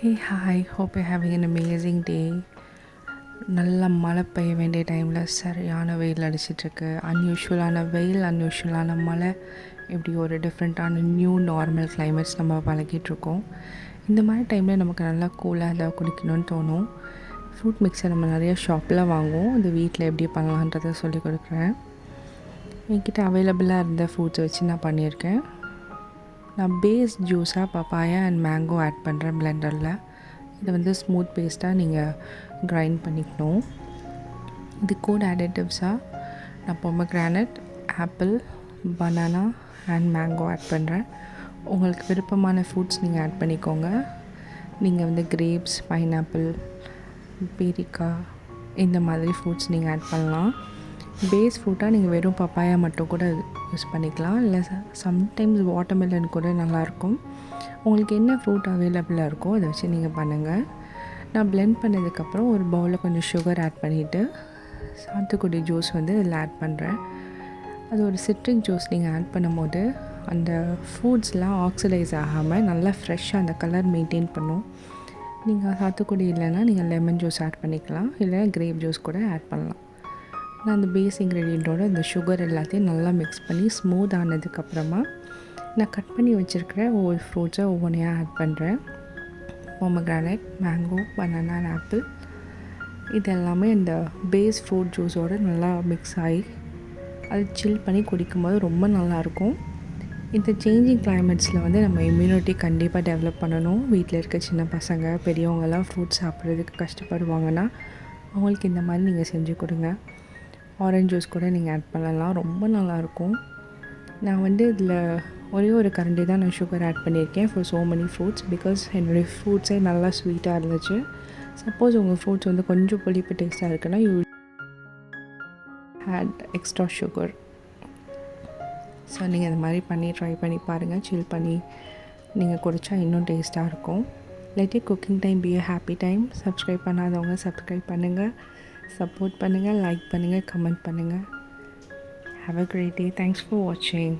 Hey hi hope you having an amazing day நல்ல மழை பெய்ய வேண்டிய டைமில் சரியான வெயில் அடிச்சிட்ருக்கு அன்யூஷுவலான வெயில் அன்யூஷுவலான மழை. இப்படி ஒரு டிஃப்ரெண்ட்டான நியூ நார்மல் கிளைமேட்ஸ் நம்ம பழகிட்டுருக்கோம். இந்த மாதிரி டைமில் நமக்கு நல்லா கூலாக ஏதாவது குடிக்கணும்னு தோணும். ஃப்ரூட் மிக்சர் நம்ம நிறைய ஷாப்பில் வாங்குவோம். அது வீட்டில் எப்படி பண்ணலான்றதை சொல்லி கொடுக்குறேன். என்கிட்ட அவைலபிளாக இருந்த ஃப்ரூட்ஸ் வச்சு நான் பண்ணியிருக்கேன். நான் பேஸ் ஜூஸாக பப்பாயா அண்ட் மேங்கோ ஆட் பண்ணுறேன் பிளெண்டரில் இதை வந்து ஸ்மூத் பேஸ்ட்டாக நீங்கள் கிரைண்ட் பண்ணிக்கணும். இது கூட அடிட்டிவ்ஸாக நான் pomegranate apple banana and mango add பண்ணுறேன் உங்களுக்கு விருப்பமான ஃப்ரூட்ஸ் நீங்கள் ஆட் பண்ணிக்கோங்க. நீங்கள் வந்து கிரேப்ஸ் பைனாப்பிள் பேரிக்காய் இந்த மாதிரி ஃப்ரூட்ஸ் நீங்கள் ஆட் பண்ணலாம். பேஸ் ஃப்ரூட்டாக நீங்கள் வெறும் பப்பாயா மட்டும் கூட யூஸ் பண்ணிக்கலாம். இல்லை சம்டைம்ஸ் வாட்டர்மெலன் கூட நல்லாயிருக்கும். உங்களுக்கு என்ன ஃப்ரூட் அவைலபிளாக இருக்கோ அதை வச்சு நீங்கள் பண்ணுங்கள் நான் பிளெண்ட் பண்ணதுக்கப்புறம் ஒரு பவுலில் கொஞ்சம் சுகர் ஆட் பண்ணிவிட்டு சாத்துக்குடி ஜூஸ் வந்து இதில் ஆட் பண்ணுறேன் அது ஒரு சிட்ரிக் ஜூஸ் நீங்கள் ஆட் பண்ணும்போது அந்த ஃப்ரூட்ஸ்லாம் ஆக்சிடைஸ் ஆகாமல் நல்லா ஃப்ரெஷ்ஷாக அந்த கலர் மெயின்டைன் பண்ணும். நீங்கள் சாத்துக்குடி இல்லைன்னா நீங்கள் லெமன் ஜூஸ் ஆட் பண்ணிக்கலாம். இல்லை கிரேப் ஜூஸ் கூட ஆட் பண்ணலாம். நான் அந்த பேஸ் இன்க்ரீடியண்ட்டோட இந்த சுகர் எல்லாத்தையும் நல்லா மிக்ஸ் பண்ணி ஸ்மூத் ஆனதுக்கப்புறமா நான் கட் பண்ணி வச்சுருக்கிற ஒவ்வொரு ஃப்ரூட்ஸை ஒவ்வொன்றையாக ஆட் பண்ணுறேன் pomegranate mango banana and apple இது எல்லாமே இந்த பேஸ் ஃப்ரூட் ஜூஸோடு நல்லா மிக்ஸ் ஆகி அது சில் பண்ணி குடிக்கும்போது ரொம்ப நல்லாயிருக்கும். இந்த சேஞ்சிங் கிளைமேட்ஸில் வந்து நம்ம இம்யூனிட்டி கண்டிப்பாக டெவலப் பண்ணணும். வீட்டில் இருக்க சின்ன பசங்க பெரியவங்கெல்லாம் ஃப்ரூட்ஸ் சாப்பிட்றதுக்கு கஷ்டப்படுவாங்கன்னா அவங்களுக்கு இந்த மாதிரி நீங்கள் செஞ்சு கொடுங்க. ஆரஞ்ச் ஜூஸ் கூட நீங்கள் ஆட் பண்ணலாம். ரொம்ப நல்லாயிருக்கும். நான் வந்து இதில் ஒரே ஒரு கரண்டி தான் நான் சுகர் ஆட் பண்ணியிருக்கேன் for so many fruits because என்னுடைய ஃப்ரூட்ஸே நல்லா ஸ்வீட்டாக இருந்துச்சு. சப்போஸ் உங்கள் ஃப்ரூட்ஸ் வந்து கொஞ்சம் புளிப்பு டேஸ்ட்டாக இருக்குன்னா you add extra sugar so நீங்கள் இந்த மாதிரி பண்ணி ட்ரை பண்ணி பாருங்கள் சில் பண்ணி நீங்கள் குடித்தா இன்னும் டேஸ்ட்டாக இருக்கும். Letty cooking time be a happy time subscribe பண்ணாதவங்க சப்ஸ்கிரைப் பண்ணுங்கள் சப்போர்ட் பண்ணுங்கள் லைக் பண்ணுங்கள் கமெண்ட் பண்ணுங்கள் have a great day thanks for வாட்சிங்